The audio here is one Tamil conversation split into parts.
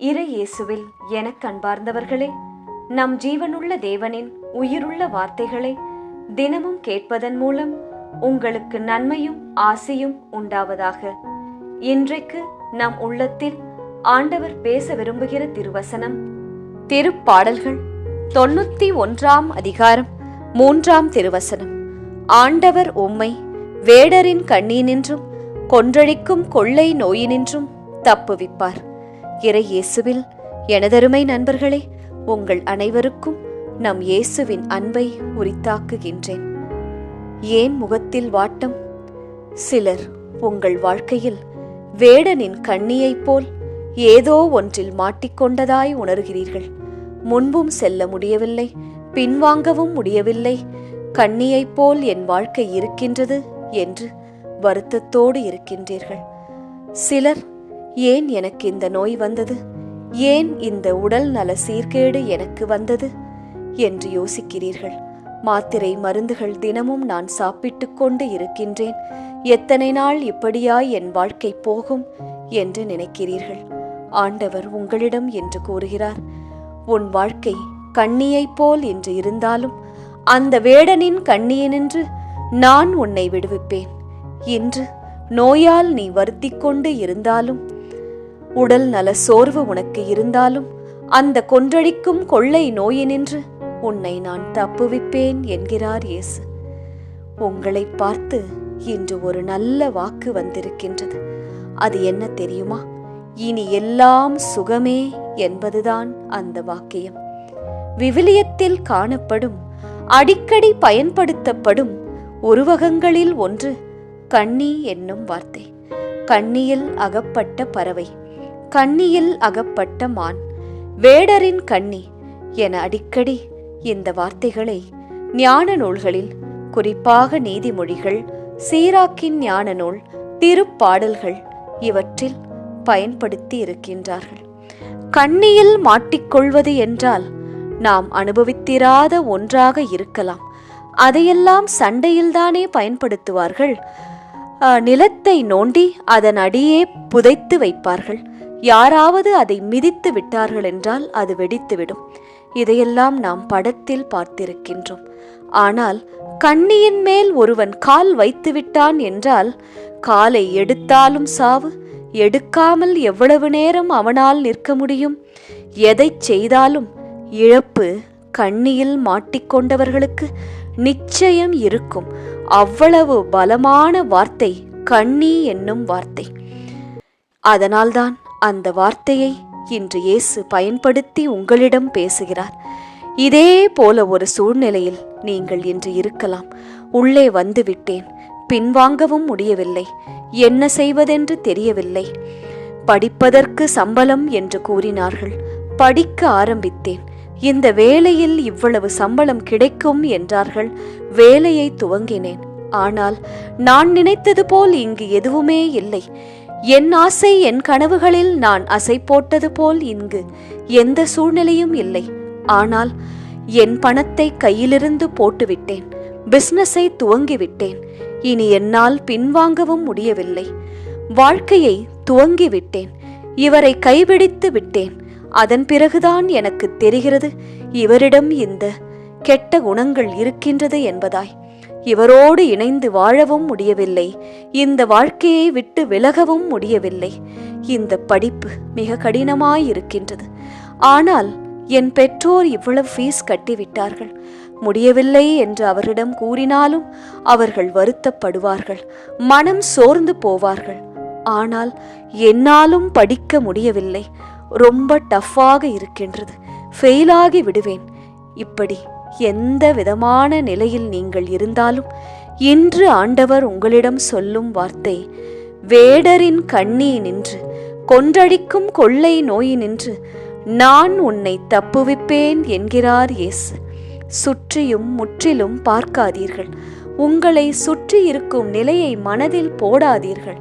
இறை இயேசுவில் எனக் கண்பார்ந்தவர்களே நம் ஜீவனுள்ள தேவனின் உயிருள்ள வார்த்தைகளை தினமும் கேட்பதன் மூலம் உங்களுக்கு நன்மையும் ஆசையும் உண்டாவதாக. இன்றைக்கு நம் உள்ளத்தில் ஆண்டவர் பேச விரும்புகிற திருவசனம் திருப்பாடல்கள் தொண்ணூத்தி ஒன்றாம் அதிகாரம் மூன்றாம் திருவசனம். ஆண்டவர் உம்மை வேடரின் கண்ணீனின்றும் கொன்றழிக்கும் கொள்ளை நோயினின்றும் தப்புவிப்பார். இறை இயேசுவில் எனதருமை நண்பர்களே உங்கள் அனைவருக்கும் நம் இயேசுவின் அன்பை உரித்தாக்குகின்றேன். ஏன் முகத்தில் வாட்டம்? சிலர் உங்கள் வாழ்க்கையில் வேடனின் கண்ணியைப் போல் ஏதோ ஒன்றில் மாட்டிக்கொண்டதாய் உணர்கிறீர்கள். முன்பும் செல்ல முடியவில்லை பின்வாங்கவும் முடியவில்லை. கண்ணியைப் போல் என் வாழ்க்கை இருக்கின்றது என்று வருத்தத்தோடு இருக்கின்றீர்கள். சிலர் ஏன் எனக்கு இந்த நோய் வந்தது? ஏன் இந்த உடல் நல சீர்கேடு எனக்கு வந்தது? என்று யோசிக்கிறீர்கள். மாத்திரை மருந்துகள் தினமும் நான் சாப்பிட்டுக் கொண்டு இருக்கின்றேன். எத்தனை நாள் இப்படியாய் என் வாழ்க்கை போகும் என்று நினைக்கிறீர்கள்? ஆண்டவர் உங்களிடம் என்று கூறுகிறார். உன் வாழ்க்கை கண்ணியைப் போல் என்று இருந்தாலும் அந்த வேடனின் கண்ணியனின்று நான் உன்னை விடுவிப்பேன். இன்று நோயால் நீ வருத்திக் கொண்டு இருந்தாலும் உடல் நல சோர்வு உனக்கு இருந்தாலும் அந்த கொன்றழிக்கும் கொள்ளை நோயினின்று உன்னை நான் தப்புவிப்பேன் என்கிறார் இயேசு. உங்களை பார்த்து இன்று ஒரு நல்ல வாக்கு வந்திருக்கின்றது. அது என்ன தெரியுமா? இனி எல்லாம் சுகமே என்பதுதான் அந்த வாக்கியம். விவிலியத்தில் காணப்படும் அடிக்கடி பயன்படுத்தப்படும் உருவகங்களில் ஒன்று கண்ணி என்னும் வார்த்தை. கண்ணியில் அகப்பட்ட பறவை. கண்ணியில் அகப்பட்ட மான். வேடரின் கண்ணி என அடிக்கடி இந்த வார்த்தைகளை ஞான நூல்களில் குறிப்பாக நீதிமொழிகள் சீராக்கின் ஞான நூல் திருப்பாடல்கள் இவற்றில் பயன்படுத்தி இருக்கின்றார்கள். கண்ணியில் மாட்டிக்கொள்வது என்றால் நாம் அனுபவித்திராத ஒன்றாக இருக்கலாம். அதையெல்லாம் சண்டையில்தானே பயன்படுத்துவார்கள்? நிலத்தை நோண்டி அதன் அடியே புதைத்து வைப்பார்கள். யாராவது அதை மிதித்து விட்டார்கள் என்றால் அது வெடித்துவிடும். இதையெல்லாம் நாம் படத்தில் பார்த்திருக்கின்றோம். ஆனால் கண்ணியின் மேல் ஒருவன் கால் வைத்து விட்டான் என்றால் காலை எடுத்தாலும் சாவு எடுக்காமல் எவ்வளவு நேரம் அவனால் நிற்க முடியும்? எதைச் செய்தாலும் இழப்பு கண்ணியில் மாட்டிக்கொண்டவர்களுக்கு நிச்சயம் இருக்கும். அவ்வளவு பலமான வார்த்தை கண்ணி என்னும் வார்த்தை. அதனால்தான் அந்த வார்த்தையை இன்று இயேசு பயன்படுத்தி உங்களிடம் பேசுகிறார். இதே போல ஒரு சூழ்நிலையில் நீங்கள் இன்று இருக்கலாம். உள்ளே வந்துவிட்டேன். பின்வாங்கவும் முடியவில்லை. என்ன செய்வதென்று தெரியவில்லை. படிப்பதற்கு சம்பளம் என்று கூறினார்கள். படிக்க ஆரம்பித்தேன். இந்த வேலையில் இவ்வளவு சம்பளம் கிடைக்கும் என்றார்கள். வேலையை துவங்கினேன். ஆனால் நான் நினைத்தது போல் இங்கு எதுவுமே இல்லை. என் ஆசை என் கனவுகளில் நான் அசை போட்டது போல் இங்கு எந்த சூழ்நிலையும் இல்லை. ஆனால் என் பணத்தை கையிலிருந்து போட்டுவிட்டேன். பிஸ்னஸை துவங்கிவிட்டேன். இனி என்னால் பின்வாங்கவும் முடியவில்லை. வாழ்க்கையை துவங்கிவிட்டேன். இவரை கைவிடித்து விட்டேன். அதன் பிறகுதான் எனக்கு தெரிகிறது இவரிடம் இந்த கெட்ட குணங்கள் இருக்கின்றது என்பதாய். இவரோடு இணைந்து வாழவும் முடியவில்லை இந்த வாழ்க்கையை விட்டு விலகவும் முடியவில்லை. இந்த படிப்பு மிக கடினமாயிருக்கின்றது. ஆனால் என் பெற்றோர் இவ்வளவு ஃபீஸ் கட்டிவிட்டார்கள். முடியவில்லை என்று அவரிடம் கூறினாலும் அவர்கள் வருத்தப்படுவார்கள் மனம் சோர்ந்து போவார்கள். ஆனால் என்னாலும் படிக்க முடியவில்லை. ரொம்ப டஃப்பாக இருக்கின்றது. ஃபெயிலாகி விடுவேன். இப்படி எந்த விதமான நிலையில் நீங்கள் இருந்தாலும் இன்று ஆண்டவர் உங்களிடம் சொல்லும் வார்த்தை வேடரின் கண்ணி நின்று கொன்றடிக்கும் கொள்ளை நோயினின்று நான் உன்னை தப்புவிப்பேன் என்கிறார் இயேசு. சுற்றியும் முற்றிலும் பார்க்காதீர்கள். உங்களை சுற்றி இருக்கும் நிலையை மனதில் போடாதீர்கள்.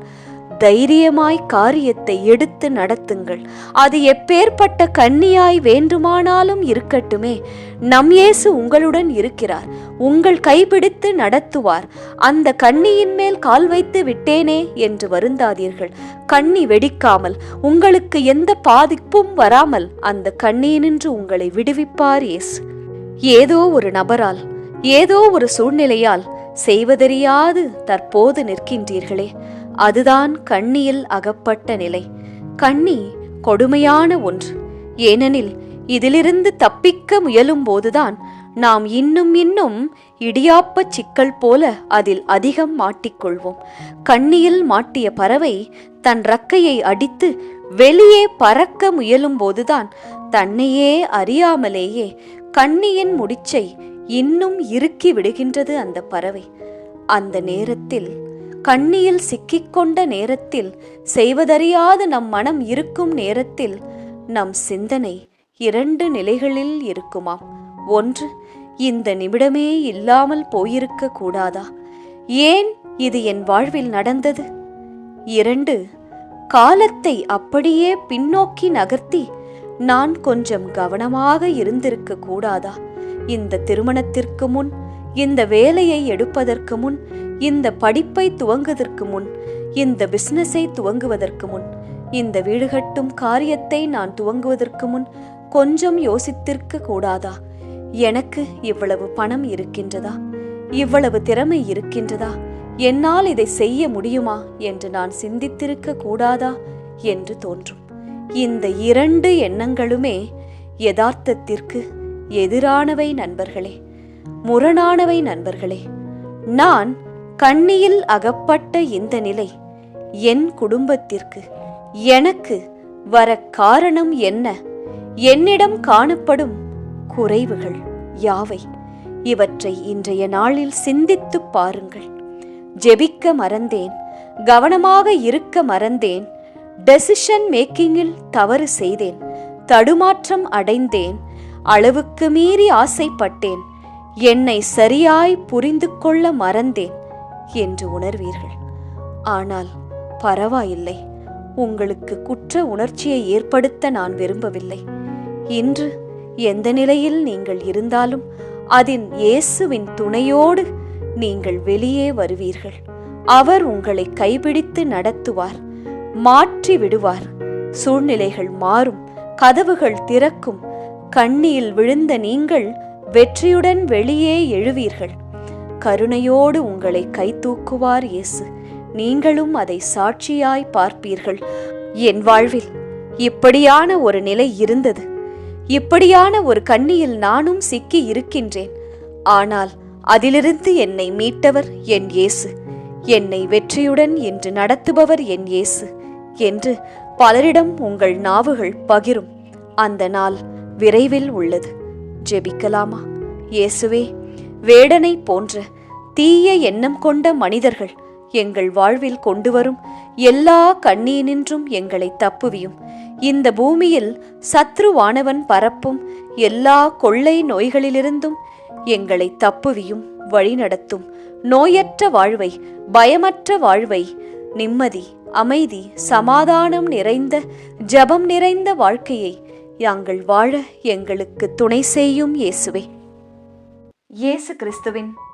தைரியமாய் காரியத்தை எடுத்து நடத்துங்கள். அது எப்பேற்பட்ட கன்னியாய் வேண்டுமானாலும் இருக்கட்டுமே. நம் இயேசு உங்களுடன் இருக்கிறார். உங்கள் கைபிடித்து நடத்துவார். அந்த கண்ணியின் மேல் கால் வைத்து விட்டேனே என்று வருந்தாதீர்கள். கண்ணி வெடிக்காமல் உங்களுக்கு எந்த பாதிப்பும் வராமல் அந்த கண்ணியினின்று உங்களை விடுவிப்பார் இயேசு. ஏதோ ஒரு நபரால் ஏதோ ஒரு சூழ்நிலையால் செய்வதறியாது தற்போது நிற்கின்றீர்களே. அதுதான் கண்ணியில் அகப்பட்ட நிலை. கண்ணி கொடுமையான ஒன்று. ஏனெனில் இதிலிருந்து தப்பிக்க முயலும் போதுதான் நாம் இன்னும் இன்னும் இடியாப்பச் சிக்கல் போல அதில் அதிகம் மாட்டிக்கொள்வோம். கண்ணியில் மாட்டிய பறவை தன் ரக்கையை அடித்து வெளியே பறக்க முயலும் போதுதான் தன்னையே அறியாமலேயே கண்ணியின் முடிச்சை இன்னும் இறுக்கி விடுகின்றது அந்த பறவை. அந்த நேரத்தில் கண்ணியில் சிக்கிக்கொண்ட நேரத்தில் செய்வதறியாத நம் மனம் இருக்கும் நேரத்தில் நம் சிந்தனை இரண்டு நிலைகளில் இருக்குமாம். ஒன்று இந்த நிமிடமே இல்லாமல் போயிருக்க கூடாதா? ஏன் இது என் வாழ்வில் நடந்தது? இரண்டு காலத்தை அப்படியே பின்னோக்கி நகர்த்தி நான் கொஞ்சம் கவனமாக இருந்திருக்க கூடாதா? இந்த திருமணத்திற்கு முன் இந்த வேலையை எடுப்பதற்கு முன் இந்த படிப்பை துவங்குவதற்கு முன் இந்த பிசினஸை துவங்குவதற்கு முன் இந்த வீடு கட்டும் காரியத்தை நான் துவங்குவதற்கு முன் கொஞ்சம் யோசித்திருக்க கூடாதா? எனக்கு இவ்வளவு பணம் இருக்கின்றதா? இவ்வளவு திறமை இருக்கின்றதா? என்னால் இதை செய்ய முடியுமா என்று நான் சிந்தித்திருக்க கூடாதா என்று தோன்றும். இந்த இரண்டு எண்ணங்களுமே யதார்த்தத்திற்கு எதிரானவை நண்பர்களே முரணானவை நண்பர்களே. நான் கண்ணியில் அகப்பட்ட இந்த நிலை என் குடும்பத்திற்கு எனக்கு வர காரணம் என்ன? என்னிடம் காணப்படும் குறைவுகள் யாவை? இவற்றை இன்றைய நாளில் சிந்தித்துப் பாருங்கள். ஜெபிக்க மறந்தேன் கவனமாக இருக்க மறந்தேன் டெசிஷன் மேக்கிங்கில் தவறு செய்தேன் தடுமாற்றம் அடைந்தேன் அளவுக்கு மீறி ஆசைப்பட்டேன் என்னை சரியாய் புரிந்து கொள்ள மறந்தேன். என்று உணர்வீர்கள். ஆனால் பரவாயில்லை. உங்களுக்கு குற்ற உணர்ச்சியை ஏற்படுத்த நான் விரும்பவில்லை. இன்று எந்த நிலையில் நீங்கள் இருந்தாலும் அதின் இயேசுவின் துணையோடு நீங்கள் வெளியே வருவீர்கள். அவர் உங்களை கைபிடித்து நடத்துவார் மாற்றி விடுவார். சூழ்நிலைகள் மாறும் கதவுகள் திறக்கும் கண்ணியில் விழுந்த நீங்கள் வெற்றியுடன் வெளியே எழுவீர்கள். கருணையோடு உங்களை கைதூக்குவார் இயேசு. நீங்களும் அதை சாட்சியாய் பார்ப்பீர்கள். என் வாழ்வில் இப்படியான ஒரு நிலை இருந்தது. இப்படியான ஒரு கண்ணியில் நானும் சிக்கி இருக்கின்றேன். ஆனால் அதிலிருந்து என்னை மீட்டவர் என் இயேசு. என்னை வெற்றியுடன் என்று நடத்துபவர் என் இயேசு என்று பலரிடம் உங்கள் நாவுகள் பகிரும். அந்த நாள் விரைவில் உள்ளது. ஜெபிக்கலாமா? இயேசுவே வேடனை போன்ற தீய எண்ணம் கொண்ட மனிதர்கள் எங்கள் வாழ்வில் கொண்டு வரும் எல்லா கண்ணீனின்றும் எங்களை தப்புவியும். இந்த பூமியில் சத்ருவானவன் பரப்பும் எல்லா கொள்ளை நோய்களிலிருந்தும் எங்களை தப்புவியும் வழிநடத்தும். நோயற்ற வாழ்வை பயமற்ற வாழ்வை நிம்மதி அமைதி சமாதானம் நிறைந்த ஜபம் நிறைந்த வாழ்க்கையை நாங்கள் வாழ எங்களுக்கு துணை செய்யும் இயேசுவே. இயேசு கிறிஸ்துவின்